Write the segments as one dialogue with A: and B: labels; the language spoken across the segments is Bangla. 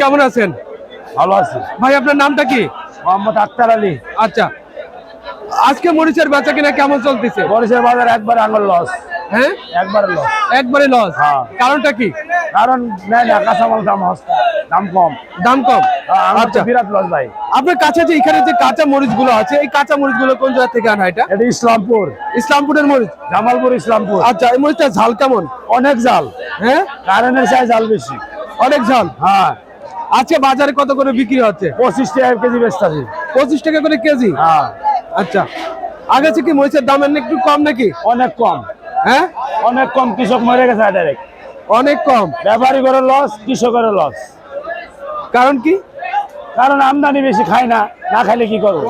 A: কেমন আছেন?
B: ভালো আছি।
A: ভাই আপনার নামটা কি?
B: মোহাম্মদ আক্তার আলী।
A: আচ্ছা। আজকে মরিচের বেচা কিনা কেমন চলতেছে?
B: মরিচের বাজার একবার আঙুল লস
A: হ্যাঁ?
B: একবার লস
A: একবারে লস
B: হ্যাঁ।
A: কারণটা কি?
B: কারণ কাঁচামাল দাম সস্তা দাম কম।
A: দাম কম?
B: আচ্ছা
A: আচ্ছা।
B: বিরাট লস ভাই।
A: আপনার কাছে যে এখানে যে কাঁচা মরিচগুলো আছে এই কাঁচা মরিচগুলো কোন জায়গা থেকে আনা এটা?
B: এটা ইসলামপুর।
A: ইসলামপুরের মরিচ?
B: জামালপুর ইসলামপুর।
A: আচ্ছা এই মরিচটা ঝাল কেমন?
B: অনেক ঝাল।
A: হ্যাঁ?
B: কারেন্টের চাই ঝাল বেশি।
A: অনেক ঝাল?
B: হ্যাঁ।
A: আজকে বাজারে কত করে বিক্রি হচ্ছে?
B: পঁচিশ টাকা কেজি বেচতেছি
A: পঁচিশ টাকা করে কেজি?
B: হ্যাঁ।
A: আচ্ছা। আগে থেকে মরিচের দাম একটু কম নাকি?
B: অনেক কম।
A: হ্যাঁ?
B: অনেক কম কৃষক মরে গেছে ডাইরেক্ট
A: অনেক কম।
B: ব্যাপারী করে লস কৃষকের লস
A: কারণ কি?
B: কারণ আমদানি বেশি খায় না না খাইলে কি করব?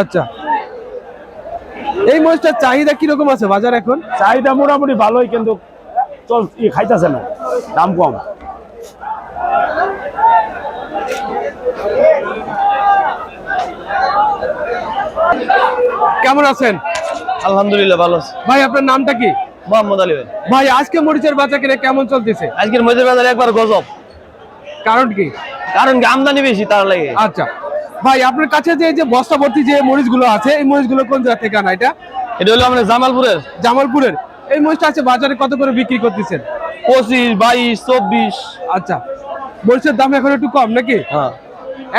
A: আচ্ছা। এই মরিচটার চাহিদা কীরকম আছে বাজার এখন?
B: চাহিদা মোটামুটি ভালোই কিন্তু চল খাইতেছে না। দাম কম।
A: কেমন আছেন?
C: আলহামদুলিল্লাহ ভালো আছি।
A: ভাই আপনার নামটা কি?
C: মোহাম্মদ আলী ভাই।
A: ভাই আজকে মরিচের বাজার কিনে কেমন চলতেছে?
C: আজকের মধ্যে বাজার একবার গজব।
A: কারণ কি?
C: কারণ কি আমদানি বেশি তার লাগে।
A: আচ্ছা। ভাই আপনার কাছে যে এই যে বস্তা ভর্তি যে মরিচগুলো আছে এই মরিচগুলো কোন জায়গা থেকে আনা এটা?
C: এটা হলো আমাদের জামালপুরের।
A: জামালপুরের। এই মরিচটা আছে বাজারে কত করে বিক্রি করতেছেন?
C: পঁচিশ বাইশ চব্বিশ।
A: আচ্ছা। মরিচের দাম এখন একটু কম নাকি?
C: হ্যাঁ।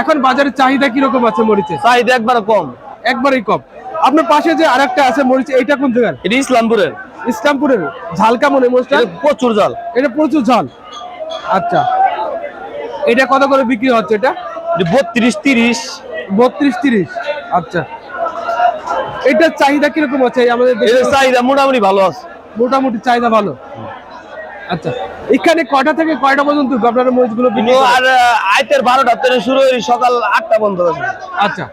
A: এখন বাজারে চাহিদা কীরকম আছে মরিচের?
C: চাহিদা একবার কম।
A: একবারই কম। আপনার পাশে যে আরেকটা আছে মরিচ এইটা কোন জায়গার?
C: এটা ইসলামপুরের।
A: ইসলামপুরের। ঝাল কেমন এই মরিচটা
C: প্রচুর ঝাল।
A: এটা প্রচুর ঝাল। আচ্ছা। এটা কত করে বিক্রি হচ্ছে এটা?
C: বত্রিশ তিরিশ।
A: বত্রিশ তিরিশ। আচ্ছা। এটার চাহিদা কীরকম আছে আমাদের
C: চাহিদা মোটামুটি ভালো আছে।
A: মোটামুটি চাহিদা ভালো। আচ্ছা। এখানে কয়টা থেকে কয়টা পর্যন্ত আপনারা মরিচগুলো
C: আর আয়তের বারোটা থেকে শুরু হয়ে সকাল আটটা বন্ধ আছে।
A: আচ্ছা।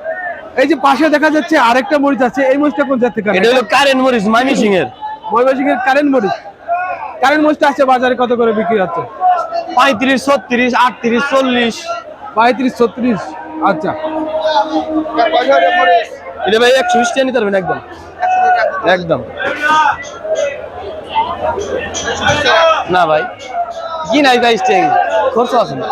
A: এই যে পাশে দেখা যাচ্ছে আরেকটা মরিচ আছে এই মরিচটা কোন জাত থেকে
C: এটা হলো কারেন্ট মরিচ মাইমি সিং এর
A: কারেন্ট মরিচ। কারেন্ট মরিচটা আছে বাজারে কত করে বিক্রি হচ্ছে?
C: পঁয়ত্রিশ ছত্রিশ আটত্রিশ চল্লিশ।
A: পঁয়ত্রিশ ছত্রিশ আচ্ছা।
C: এটা ভাই একশো বিশ টাকা নিতে পারবেন একদম। একদম। না ভাই কি নাই বাইশ টাকা খরচ আছে না।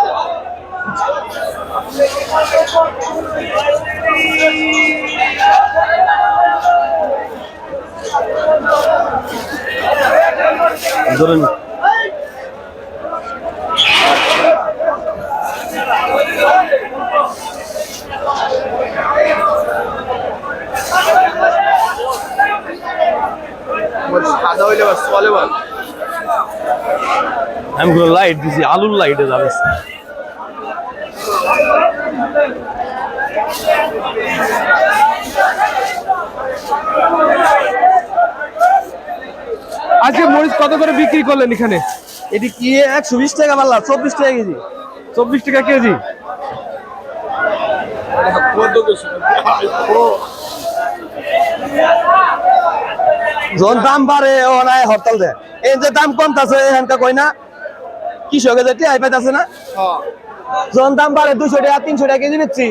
C: ধরেন। আমি কোনো লাইট দিছি আলুর লাইটে যাবে
A: আজকে মরিচ কত করে বিক্রি করলেন এখানে?
C: এটি কি একশো বিশ টাকা পারলাম চব্বিশ টাকা কেজি।
A: চব্বিশ টাকা কেজি?
C: যখন দাম বাড়ে ও নাই হরতাল দেয় এই যে দাম কম কমতাছে এখানকার কই না? কৃষকে যে টিআই পাইতাছে না? যখন দাম বাড়ে দুশো টাকা তিনশো টাকা কেজি বেচছি।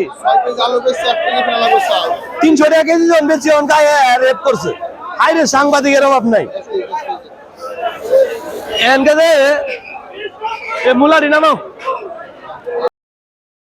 C: তিনশো টাকা কেজি যখন বেচছি অন গায়ে রেপ করছে। আইরে সাংবাদিকের অভাব নাই। এনকে যে এ মুলারি নামাও